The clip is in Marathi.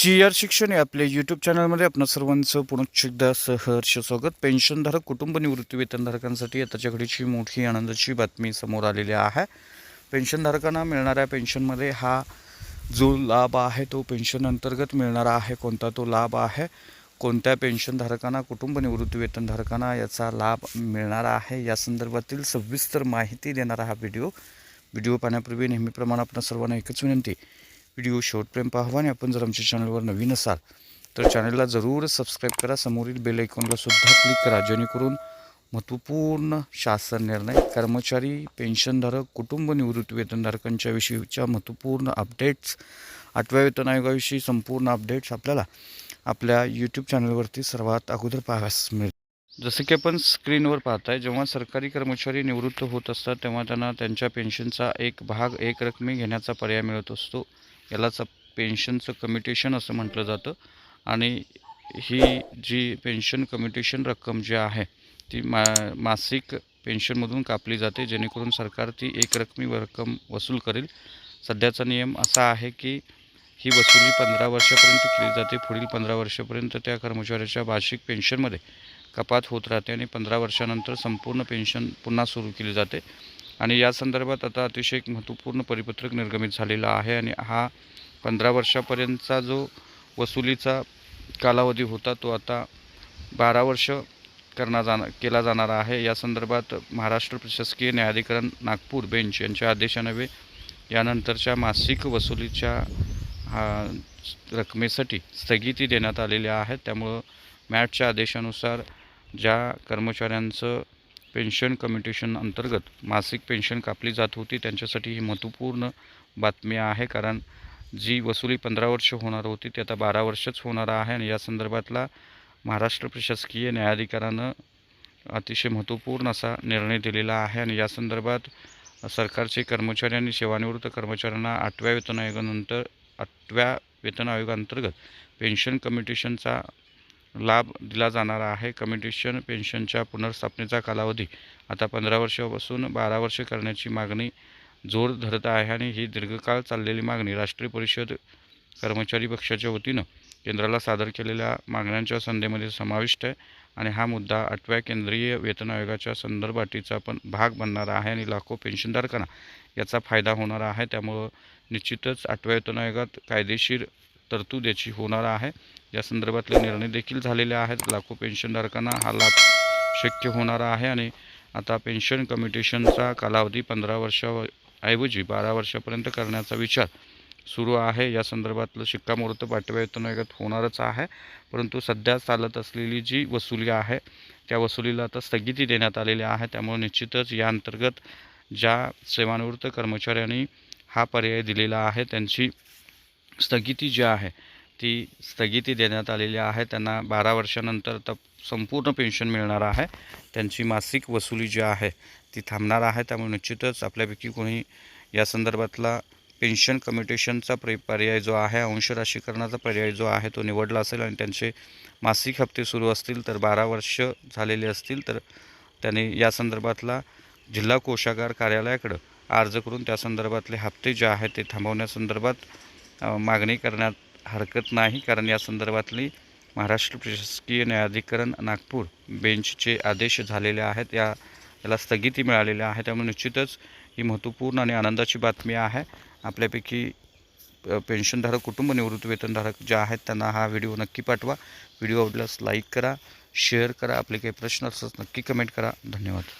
चियर शिक्षण या आपल्या यूट्यूब चॅनलमध्ये आपण सर्वांचं पुनश्च एकदा सहर्ष स्वागत. पेन्शनधारक कुटुंब निवृत्ती वेतनधारकांसाठी आताच्या घडीची मोठी आनंदाची बातमी समोर आलेली आहे. पेन्शनधारकांना मिळणाऱ्या पेन्शनमध्ये हा जो लाभ आहे तो पेन्शन अंतर्गत मिळणारा आहे. कोणता तो लाभ आहे? कोणत्या पेन्शनधारकांना कुटुंब निवृत्ती वेतनधारकांना याचा लाभ मिळणार आहे? या संदर्भातील सविस्तर माहिती देणारा हा व्हिडिओ व्हिडिओ पाहण्यापूर्वी नेहमीप्रमाणे आपण सर्वांना एकच विनंती व्हिडिओ शेवटपर्यंत पाहावा आणि आपण जर आमच्या चॅनलवर नवीन असाल तर चॅनलला जरूर सबस्क्राईब करा. समोरील बेल आयकॉनला सुद्धा क्लिक करा. जेणेकरून महत्त्वपूर्ण शासन निर्णय कर्मचारी पेन्शनधारक कुटुंब निवृत्ती वेतनधारकांच्या विषयीच्या महत्त्वपूर्ण अपडेट्स आठव्या वेतन आयोगाविषयी संपूर्ण अपडेट्स आपल्याला आपल्या यूट्यूब चॅनलवरती सर्वात अगोदर पाहाव्यास मिळेल जसं की आपण स्क्रीनवर पाहताय जेव्हा सरकारी कर्मचारी निवृत्त होत असतात तेव्हा त्यांना त्यांच्या पेन्शनचा एक भाग एक रकमी घेण्याचा पर्याय मिळत असतो. यालाच पेन्शनचं कम्युटेशन असं म्हटलं जातं. आणि ही जी पेन्शन कम्युटेशन रक्कम जी आहे ती मा मासिक पेन्शनमधून कापली जाते जेणेकरून सरकार ती एक रकमी रक्कम वसूल करेल. सध्याचा नियम असा आहे की ही वसुली पंधरा वर्षापर्यंत केली जाते पुढील पंधरा वर्षापर्यंत त्या कर्मचाऱ्याच्या वार्षिक पेन्शनमध्ये कपात होत राहते आणि पंधरा वर्षानंतर संपूर्ण पेन्शन पुन्हा सुरू केली जाते. आणि या संदर्भात आता अतिशय एक महत्त्वपूर्ण परिपत्रक निर्गमित झालेला आहे आणि हा पंधरा वर्षापर्यंतचा जो वसुलीचा कालावधी होता तो आता बारा वर्ष करणार जाणार केला जाणार आहे. या संदर्भात महाराष्ट्र प्रशासकीय न्यायाधिकरण नागपूर बेंच यांच्या आदेशानवे यानंतरच्या मासिक वसुलीच्या हा रकमेसाठी स्थगिती देण्यात आलेल्या आहेत. त्यामुळं मॅटच्या आदेशानुसार ज्या कर्मचाऱ्यांचं पेन्शन कमिटेशन अंतर्गत मासिक पेन्शन कापली जात होती. त्यांच्यासाठी ही महत्त्वपूर्ण बातमी आहे कारण जी वसुली पंधरा वर्ष होणार होती ती आता बारा वर्षच होणार आहे आणि या संदर्भातला महाराष्ट्र प्रशासकीय न्यायाधिकरणानं अतिशय महत्त्वपूर्ण असा निर्णय दिलेला आहे आणि या संदर्भात सरकारचे कर्मचारी आणि सेवानिवृत्त कर्मचाऱ्यांना आठव्या वेतन आयोगानंतर आठव्या वेतन आयोगांतर्गत पेन्शन कमिटेशनचा लाभ दिला जाणार आहे. कम्युनिटेशन पेन्शनच्या पुनर्स्थापनेचा कालावधी आता पंधरा वर्षापासून बारा वर्ष करण्याची मागणी जोर धरत आहे आणि ही दीर्घकाळ चाललेली मागणी राष्ट्रीय परिषद कर्मचारी पक्षाच्या वतीनं केंद्राला सादर केलेल्या मागण्यांच्या संधीमध्ये समाविष्ट आहे आणि हा मुद्दा आठव्या केंद्रीय वेतन आयोगाच्या संदर्भाटीचा पण भाग बनणार आहे आणि लाखो पेन्शनधारकांना याचा फायदा होणार आहे. त्यामुळं निश्चितच आठव्या वेतन आयोगात कायदेशीर तरतूद याची होणार आहे. या संदर्भातले निर्णय देखील झालेले आहेत. लाखो पेन्शनधारकांना हा लाभ शक्य होणार आहे आणि आता पेन्शन कम्युटेशनचा कालावधी पंधरा वर्षाऐवजी बारा वर्षापर्यंत करण्याचा विचार सुरू आहे. या संदर्भातलं शिक्कामोर्तब आठव्या आयोगात होणारच आहे. परंतु सध्या चालत असलेली जी वसुली आहे त्या वसुलीला आता स्थगिती देण्यात आलेली आहे. त्यामुळे निश्चितच या अंतर्गत ज्या सेवानिवृत्त कर्मचाऱ्यांनी हा पर्याय दिलेला आहे त्यांची स्थगिती जी आहे ती स्थगिती देण्यात आलेली आहे. त्यांना बारा वर्षानंतर तर संपूर्ण पेन्शन मिळणार आहे. त्यांची मासिक वसुली जी आहे ती थांबणार आहे. त्यामुळे निश्चितच आपल्यापैकी कोणी या संदर्भातला पेन्शन कम्युटेशनचा प्र पर्याय जो आहे अंश राशीकरणाचा पर्याय जो आहे तो निवडला असेल आणि त्यांचे मासिक हप्ते सुरू असतील तर बारा वर्ष झालेले असतील तर त्यांनी या संदर्भातला जिल्हा कोशागार कार्यालयाकडं अर्ज करून त्या संदर्भातले हप्ते जे आहेत ते थांबवण्यासंदर्भात मागणी करण्यात हरकत नाही कारण या संदर्भातली महाराष्ट्र प्रशासकीय न्यायाधिकरण नागपूर बेंचचे आदेश झालेले आहेत. या याला स्थगिती मिळालेली आहे. त्यामुळे निश्चितच ही महत्त्वपूर्ण आणि आनंदाची बातमी आहे. आपल्यापैकी पेन्शनधारक कुटुंब निवृत्ती वेतनधारक जे आहेत त्यांना हा व्हिडिओ नक्की पाठवा. व्हिडिओ आवडल्यास लाईक करा शेअर करा. आपले काही प्रश्न असल्यास नक्की कमेंट करा. धन्यवाद.